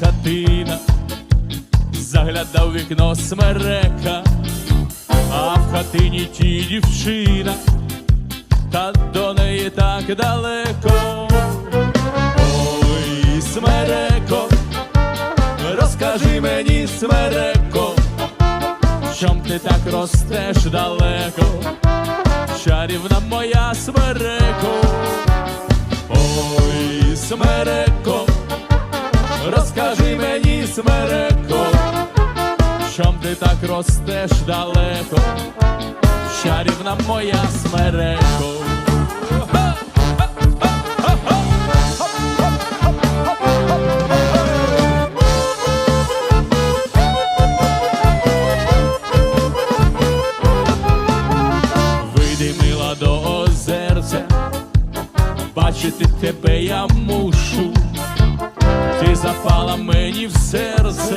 Хатина, заглядав вікно смерека, а в хатині ті дівчина, та до неї так далеко. Ой, смереко, розкажи мені, смереко, чом ти так ростеш далеко, чарівна моя смереко. Ой, смереко, розкажи мені, смереко, чом ти так ростеш далеко, чарівна моя смереко. Вийди, мила, до озерця, бачити тебе я мушу, ти запала мені в серце,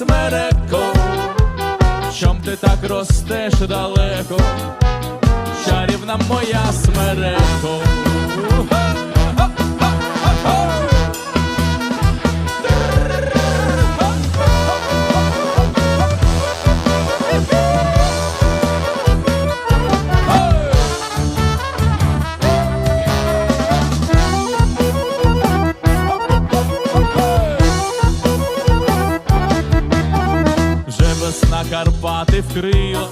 смереко, чом ти так ростеш далеко, чарівна моя смереко. Весна Карпати вкрила,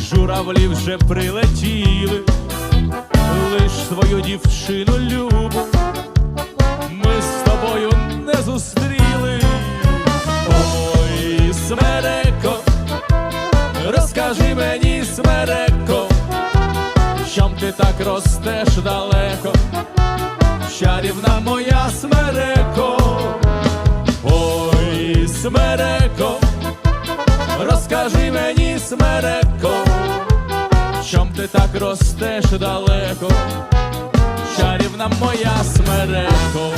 журавлі вже прилетіли, лиш твою дівчину любу, ми з тобою не зустріли. Ой, смереко, розкажи мені, смереко, чом ти так ростеш далеко, чарівна моя розкажи мені, смереко, чом ти так ростеш далеко, чарівна моя смереко.